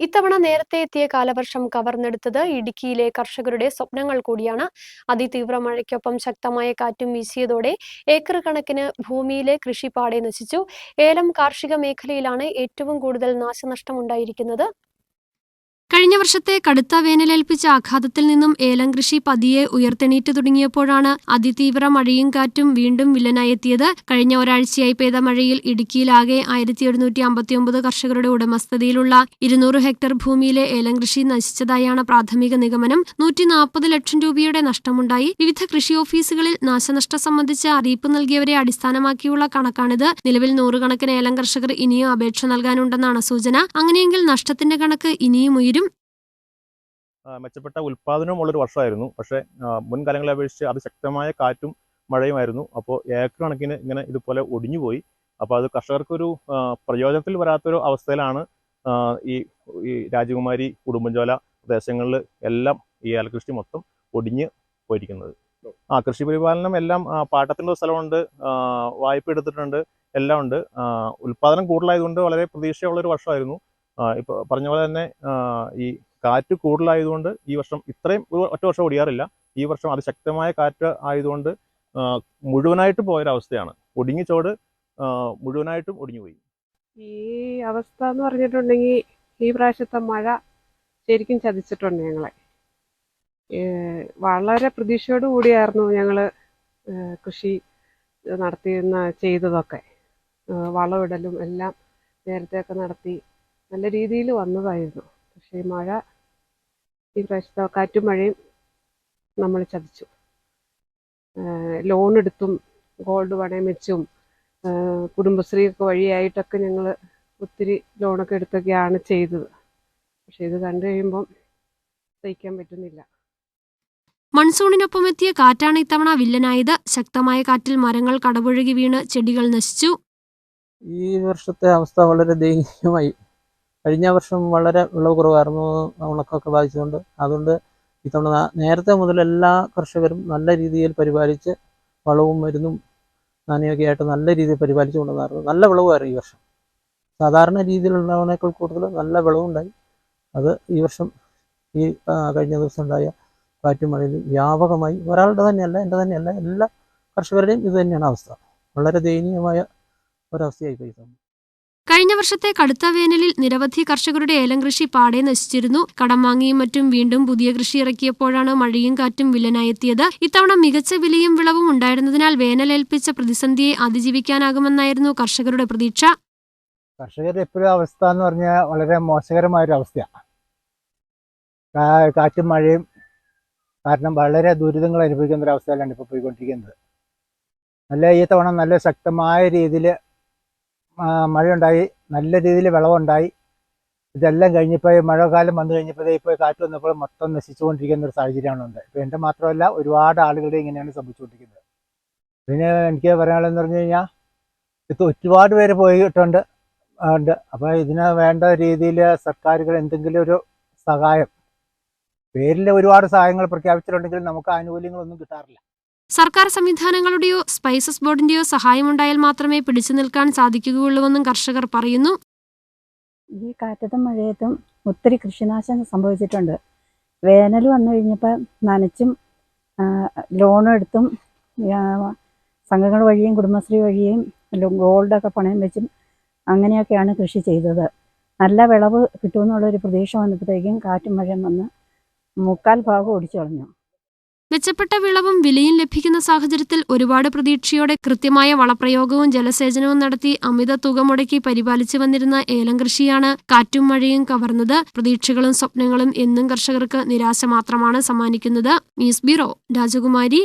ഇത്തവണ നേരത്തെ എത്തിയ കാലവർഷം കവർന്നെടുത്തത് ഇടുക്കിയിലെ കർഷകരുടെ സ്വപ്നങ്ങൾ കൂടിയാണ്. അതിതീവ്ര മഴയ്ക്കൊപ്പം ശക്തമായ കാറ്റും വീശിയതോടെ ഏക്കർ കണക്കിന് ഭൂമിയിലെ കൃഷി നശിച്ചു. ഏലം കാർഷിക മേഖലയിലാണ് ഏറ്റവും കൂടുതൽ നാശനഷ്ടമുണ്ടായിരിക്കുന്നത്. കഴിഞ്ഞ വർഷത്തെ കടുത്ത വേനലേൽപ്പിച്ച ആഘാതത്തിൽ നിന്നും ഏലം കൃഷി പതിയെ ഉയർത്തെണീറ്റ് തുടങ്ങിയപ്പോഴാണ് അതിതീവ്ര മഴയും കാറ്റും വീണ്ടും വില്ലനായെത്തിയത് കഴിഞ്ഞ ഒരാഴ്ചയായി പെയ്ത മഴയിൽ ഇടുക്കിയിലാകെ ആയിരത്തി ഒരുന്നൂറ്റി അമ്പത്തിയൊമ്പത് കർഷകരുടെ ഉടമസ്ഥതയിലുള്ള ഇരുന്നൂറ് ഹെക്ടർ ഭൂമിയിലെ ഏലം കൃഷി നശിച്ചതായാണ് പ്രാഥമിക നിഗമനം. നൂറ്റി നാൽപ്പത് ലക്ഷം രൂപയുടെ നഷ്ടമുണ്ടായി. വിവിധ കൃഷി ഓഫീസുകളിൽ നാശനഷ്ടം സംബന്ധിച്ച അറിയിപ്പ് നൽകിയവരെ അടിസ്ഥാനമാക്കിയുള്ള കണക്കാണിത്. നിലവിൽ നൂറുകണക്കിന് ഏലം കർഷകർ ഇനിയും അപേക്ഷ നൽകാനുണ്ടെന്നാണ് സൂചന. അങ്ങനെയെങ്കിൽ നഷ്ടത്തിന്റെ കണക്ക് ഇനിയും ഉയരും. മെച്ചപ്പെട്ട ഉൽപ്പാദനവും വർഷമായിരുന്നു. പക്ഷേ മുൻകാലങ്ങളെ അപേക്ഷിച്ച് അതിശക്തമായ കാറ്റും മഴയുമായിരുന്നു. അപ്പോൾ ഏക്കർ കണക്കിന് ഇങ്ങനെ ഇതുപോലെ ഒടിഞ്ഞുപോയി. അപ്പോൾ അത് കർഷകർക്കൊരു പ്രയോജനത്തിൽ വരാത്തൊരു അവസ്ഥയിലാണ് ഈ ഈ രാജകുമാരി കുടുംബഞ്ചോല പ്രദേശങ്ങളിൽ എല്ലാം ഈ ഏലകൃഷി മൊത്തം ഒടിഞ്ഞ് പോയിരിക്കുന്നത്. ആ കൃഷി പരിപാലനം എല്ലാം പാട്ടത്തിന്റെ സ്ഥലമുണ്ട് വായ്പ എടുത്തിട്ടുണ്ട് എല്ലാം ഉണ്ട് ഉൽപ്പാദനം കൂടുതലായതുകൊണ്ട് വളരെ പ്രതീക്ഷയുള്ളൊരു വർഷമായിരുന്നു. ഇപ്പോൾ പറഞ്ഞ പോലെ തന്നെ ഈ കാറ്റ് കൂടുതലായതുകൊണ്ട് ഈ വർഷം ഇത്രയും ഒരു ഒറ്റ വർഷം ഓടിയാറില്ല. ഈ വർഷം അതിശക്തമായ കാറ്റ് ആയതുകൊണ്ട് മുഴുവനായിട്ട് പോയൊരവസ്ഥയാണ്. ഒടിഞ്ഞ ചോട് ആ, മുഴുവനായിട്ടും ഒടിഞ്ഞുപോയി ഈ അവസ്ഥ എന്ന് പറഞ്ഞിട്ടുണ്ടെങ്കിൽ ഈ പ്രാവശ്യത്തെ മഴ ശരിക്കും ചതിച്ചിട്ടുണ്ട് ഞങ്ങളെ. വളരെ പ്രതീക്ഷയോടു കൂടിയായിരുന്നു ഞങ്ങൾ കൃഷി നടത്തിയിരുന്ന ചെയ്തതൊക്കെ. വളമിടലും എല്ലാം നേരത്തെയൊക്കെ നടത്തി. നല്ല രീതിയിൽ വന്നതായിരുന്നു. പക്ഷേ ഈ മഴ ഈ പ്രാവശ്യത്തെ കാറ്റും മഴയും നമ്മൾ ചതിച്ചു. ലോൺ എടുത്തും ഗോൾഡ് പണയം വെച്ചും കുടുംബശ്രീ ഒക്കെ വഴിയായിട്ടൊക്കെ ഞങ്ങൾ ഒത്തിരി ലോണൊക്കെ എടുത്തൊക്കെയാണ് ചെയ്തത്. പക്ഷെ ഇത് കണ്ടു കഴിയുമ്പം സഹിക്കാൻ പറ്റുന്നില്ല. മൺസൂണിനൊപ്പം എത്തിയ കാറ്റാണ് ഇത്തവണ വില്ലനായത്. ശക്തമായ കാറ്റിൽ മരങ്ങൾ കടപുഴകി വീണ് ചെടികൾ നശിച്ചു. ഈ വർഷത്തെ അവസ്ഥ വളരെ ദയനീയമായി. കഴിഞ്ഞ വർഷം വളരെ വിളവ് കുറവായിരുന്നു ഉണക്കമൊക്കെ ബാധിച്ചുകൊണ്ട് അതുകൊണ്ട് ഇത്തവണ നേരത്തെ മുതൽ എല്ലാ കർഷകരും നല്ല രീതിയിൽ പരിപാലിച്ച് വളവും മരുന്നും നനയൊക്കെ ആയിട്ട് നല്ല രീതിയിൽ പരിപാലിച്ചു കൊണ്ടുവന്നായിരുന്നു. നല്ല വിളവുമായിരുന്നു ഈ വർഷം. സാധാരണ രീതിയിലുള്ളതിനേക്കാൾ കൂടുതൽ നല്ല വിളവുണ്ടായി. അത് ഈ വർഷം ഈ കഴിഞ്ഞ ദിവസം ഉണ്ടായ കാറ്റും മഴയിലും വ്യാപകമായി ഒരാളുടെ തന്നെയല്ല എന്റെ തന്നെയല്ല എല്ലാ കർഷകരുടെയും ഇത് തന്നെയാണ് അവസ്ഥ. വളരെ ദയനീയമായ ഒരവസ്ഥയായി പോയി. കഴിഞ്ഞ വർഷത്തെ കടുത്ത വേനലിൽ നിരവധി കർഷകരുടെ ഏലം കൃഷി പാടെ നശിച്ചിരുന്നു. കടം വാങ്ങിയും മറ്റും വീണ്ടും പുതിയ കൃഷി ഇറക്കിയപ്പോഴാണ് മഴയും കാറ്റും വില്ലനായെത്തിയത് ഇത്തവണ മികച്ച വിലയും വിളവും ഉണ്ടായിരുന്നതിനാൽ വേനലേൽപ്പിച്ച പ്രതിസന്ധിയെ അതിജീവിക്കാനാകുമെന്നായിരുന്നു കർഷകരുടെ പ്രതീക്ഷ. കർഷകരുടെ എപ്പോഴും അവസ്ഥ എന്ന് പറഞ്ഞാൽ വളരെ മോശകരമായ ഒരു അവസ്ഥയാണ് കാറ്റും മഴയും കാരണം വളരെ ദുരിതങ്ങൾ അനുഭവിക്കുന്ന ഒരു അവസ്ഥയിലാണ് ഇപ്പോൾ പോയിക്കൊണ്ടിരിക്കുന്നത്. നല്ല ഈ തവണ നല്ല ശക്തമായ രീതിയിൽ മഴയുണ്ടായി നല്ല രീതിയിൽ വിളവുണ്ടായി ഇതെല്ലാം കഴിഞ്ഞപ്പോൾ മഴക്കാലം വന്നു കഴിഞ്ഞപ്പോൾ ഇപ്പോൾ കാറ്റ് വന്നപ്പോൾ മൊത്തം നശിച്ചുകൊണ്ടിരിക്കുന്ന ഒരു സാഹചര്യമാണ് ഉണ്ട്. ഇപ്പോൾ എന്റെ മാത്രമല്ല ഒരുപാട് ആളുകളുടെ ഇങ്ങനെയാണ് സംഭവിച്ചുകൊണ്ടിരിക്കുന്നത്. പിന്നെ എനിക്ക് പറയാനുള്ളതെന്ന് പറഞ്ഞു കഴിഞ്ഞാൽ ഇത് ഒരുപാട് പേര് പോയിട്ടുണ്ട് ഉണ്ട്. അപ്പോൾ ഇതിന് വേണ്ട രീതിയിൽ സർക്കാരുകൾ എന്തെങ്കിലും ഒരു സഹായം പേരിൽ ഒരുപാട് സഹായങ്ങൾ പ്രഖ്യാപിച്ചിട്ടുണ്ടെങ്കിലും നമുക്ക് ആനുകൂല്യങ്ങളൊന്നും കിട്ടാറില്ല. സർക്കാർ സംവിധാനങ്ങളുടെയോ സ്പൈസസ് ബോർഡിന്റെയോ സഹായമുണ്ടായാൽ മാത്രമേ പിടിച്ചു നിൽക്കാൻ സാധിക്കുകയുള്ളൂവെന്നും കർഷകർ പറയുന്നു. ഈ കാറ്റത്തും മഴയത്തും ഒത്തിരി കൃഷിനാശം സംഭവിച്ചിട്ടുണ്ട്. വേനൽ വന്നു കഴിഞ്ഞപ്പോൾ നനച്ചും ലോണും എടുത്തും സംഘങ്ങൾ വഴിയും കുടുംബശ്രീ വഴിയും ഗോൾഡൊക്കെ പണയം വെച്ചും അങ്ങനെയൊക്കെയാണ് കൃഷി ചെയ്തത്. നല്ല വിളവ് കിട്ടുമെന്നുള്ളൊരു പ്രതീക്ഷ വന്നപ്പോഴത്തേക്കും കാറ്റും മഴയും വന്ന് മുക്കാൽ ഭാഗം ഒടിച്ചു കളഞ്ഞു മെച്ചപ്പെട്ട വിളവും വിലയും ലഭിക്കുന്ന സാഹചര്യത്തിൽ ഒരുപാട് പ്രതീക്ഷയോടെ കൃത്യമായ വളപ്രയോഗവും ജലസേചനവും നടത്തി അമിത തുക മുടക്കി പരിപാലിച്ചു വന്നിരുന്ന ഏലം കൃഷിയാണ് കാറ്റും മഴയും കവർന്നത്. പ്രതീക്ഷകളും സ്വപ്നങ്ങളും എന്നും കർഷകർക്ക് നിരാശ മാത്രമാണ് സമ്മാനിക്കുന്നത്. ന്യൂസ് ബ്യൂറോ രാജകുമാരി